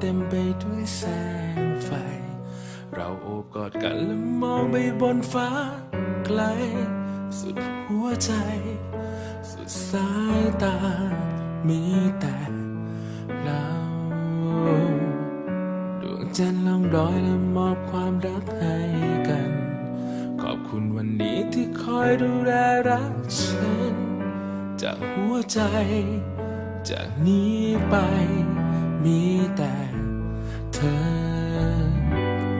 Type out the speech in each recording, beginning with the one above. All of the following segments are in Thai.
เต็มไปด้วยแสงไฟ เราโอบกอดกันและมองไปบนฟ้าไกล สุดหัวใจ สุดสายตา มีแต่เราดวงจันทร์ลองรอยและมอบความรักให้กัน ขอบคุณวันนี้ที่คอยดูแลรักฉัน จากหัวใจ จากนี้ไปมีแต่ ธอ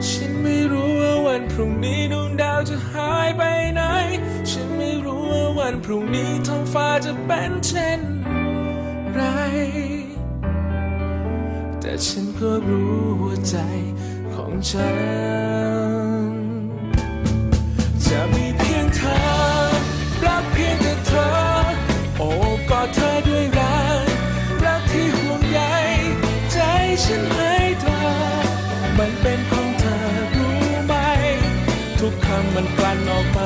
ฉันไม่รู้ว่าวันพรุ่งนี้ดวงดาวจะหายไปไหน ฉันไม่รู้ว่าวันพรุ่งนี้ท้องฟ้าจะเป็นเช่นไร แต่ฉันก็รู้หัวใจของฉัน จะมี มันกลั่นออกมา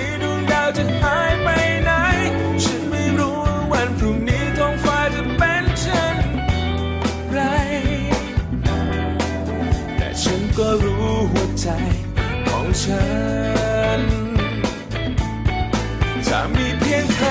ี้ ฉัน จะมีเพียงเธอ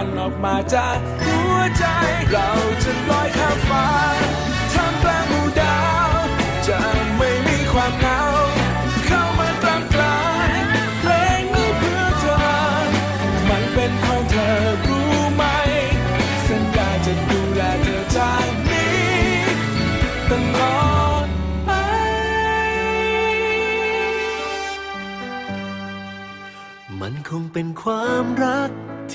ันออกมาจากหัวใจ เราจะลอยข้ามฟ้าท่ามกลางหมู่ดาว จะไม่มีความเหงาเข้ามากลางกลายเพลงนี้เพื่อเธอ มันเป็นของเธอรู้ไหม สัญญาจะดูแลเธอจากนี้ตลอดไปมันคงเป็นความรัก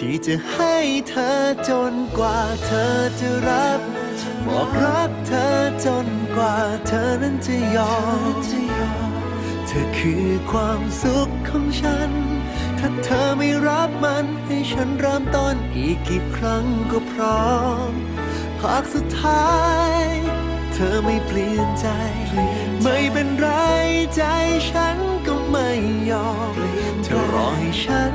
ที่จะให้เธอจนกว่าเธอจะรับ บอกรักเธอจนกว่าเธอนั้นจะยอม เธอคือความสุขของฉัน ถ้าเธอไม่รับมันให้ฉันเริ่มต้นอีกกี่ครั้งก็พร้อม หากสุดท้าย เธอไม่เปลี่ยนใจ ไม่เป็นไรใจฉันก็ไม่ยอมเธอรอให้ฉัน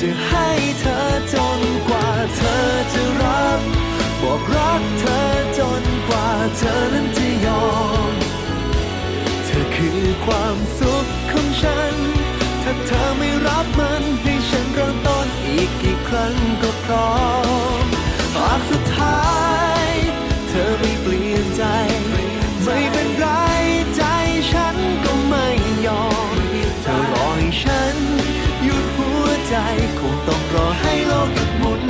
to คงต้องรอให้โลกหหมุน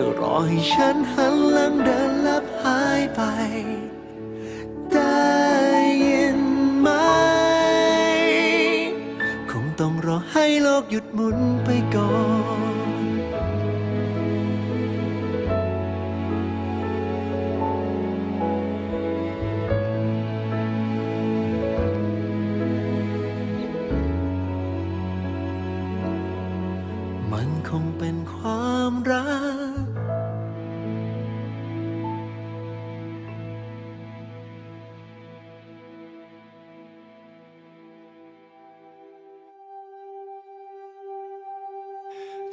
ธอรอให้ฉันหันหลังเดินลับหายไป ได้ยินไหม คงต้องรอให้โลกหยุดหมุนไปก่อนมันคงเป็นความรัก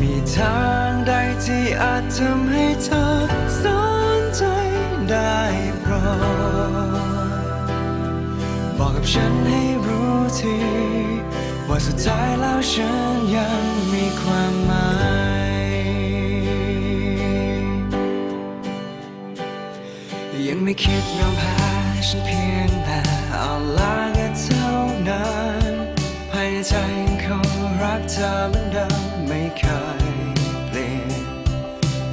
มีทางใดที่อาจทำให้เธอสนใจได้โปรดบอกกับฉันให้รู้ที ว่าสุดท้ายแล้วฉันยังมีความหมาย ยังไม่คิดยอมแพ้ฉันเพียงแต่เอาลาแค่เท่านั้นภายในใจยังคงรักเธอเหมือนเดิม เคยเปลี่ยน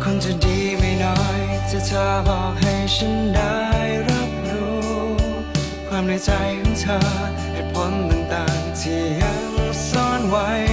คนจะดีไม่น้อยถ้าเธอบอกให้ฉันได้รับรู้ ความในใจของเธอเหตุผลต่างๆที่ยังซ่อนไว้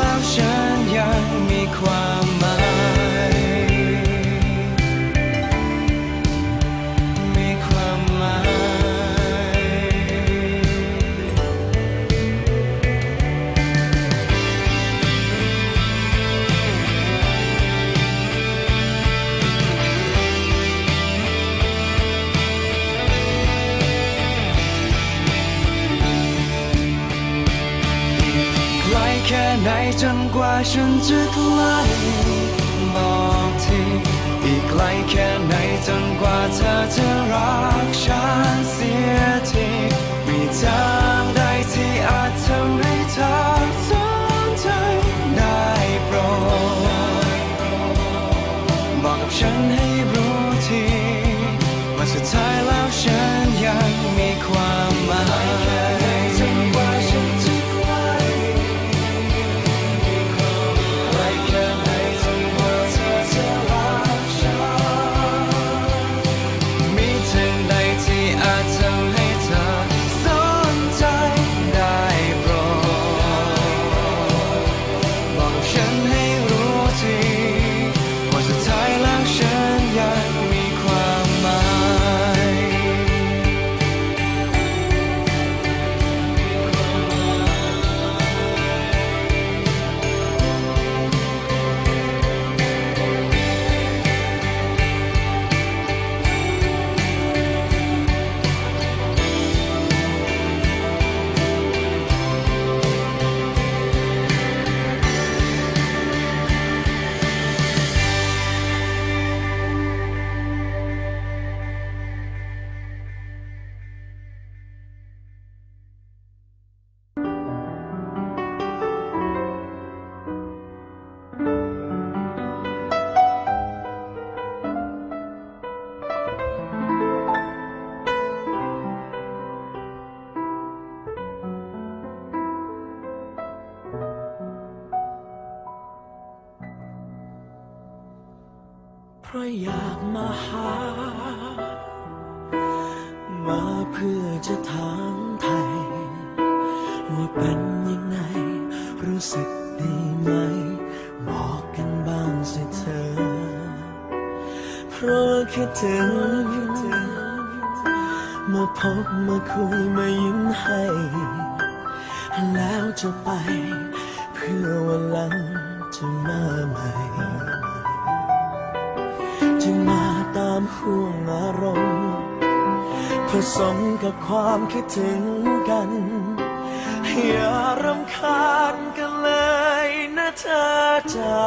ว่าสุ ฉันจะกลบอกทีอีกไกลแค่ไหนจนกว่าเธอจะรักฉันเสียทีมีทาง อยากมาหา มาเพื่อจะถามไทย ว่าเป็นยังไง รู้สึกดีไหม บอกกันบ้างสิเธอ เพราะคิดถึง มาพบมาคุยมายิ้มให้ แล้วจะไป เพื่อวันหลังจะมาใหม่ จะมาตามห่วงอารมณ์ผสมกับความคิดถึงกัน อย่ารำคาญกันเลยนะเธอจ้า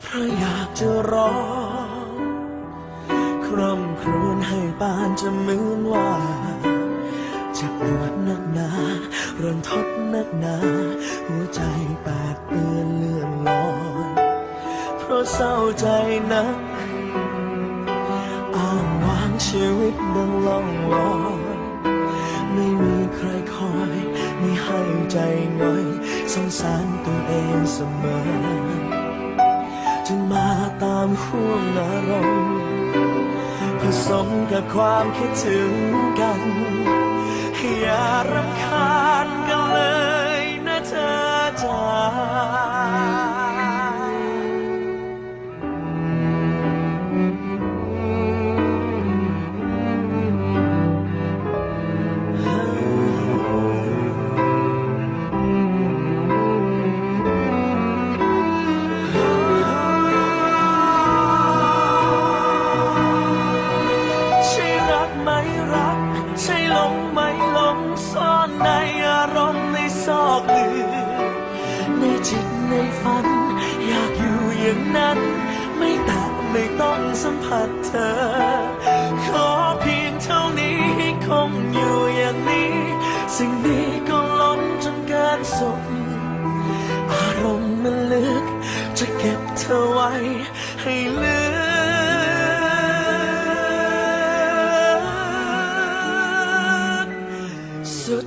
เพราะอยากจะรอคร่ำครวญให้ปานจะมือนว่าจะปวดนักหนาเรันทดนักหนา หัวใจแปดเปื้อนเลื่อนลอย เพราะเศร้าใจนักอ้างวางชีวิตดังล่องลอยไม่มีใครคอย ไม่ให้ใจง่อยสงสารตัวเองเสมอ จึงมาตามห่วงอารมณ์ผสมกับความคิดถึงกันอย่ารำคาญกันเลยนะเธอจ้า จิตในฝัน อยากอยู่อย่างนั้น ไม่แต่ไม่ต้องสัมผัสเธอ ขอเพียงเท่านี้ให้คงอยู่อย่างนี้ สิ่งนี้ก็ล้นจนเกินสุดอารมณ์มันลึก จะเก็บเธอไว้ให้ลึกสุด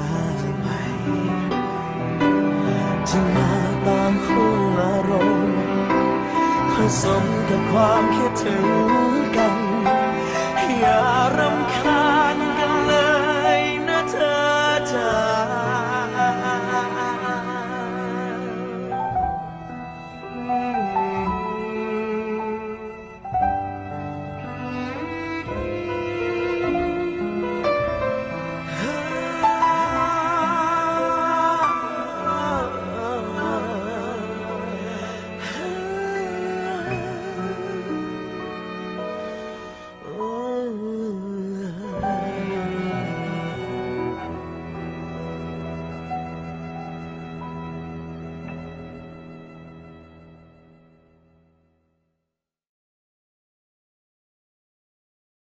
จะมาตามห่วงอารมณ์ผสมกับความคิดถึงกัน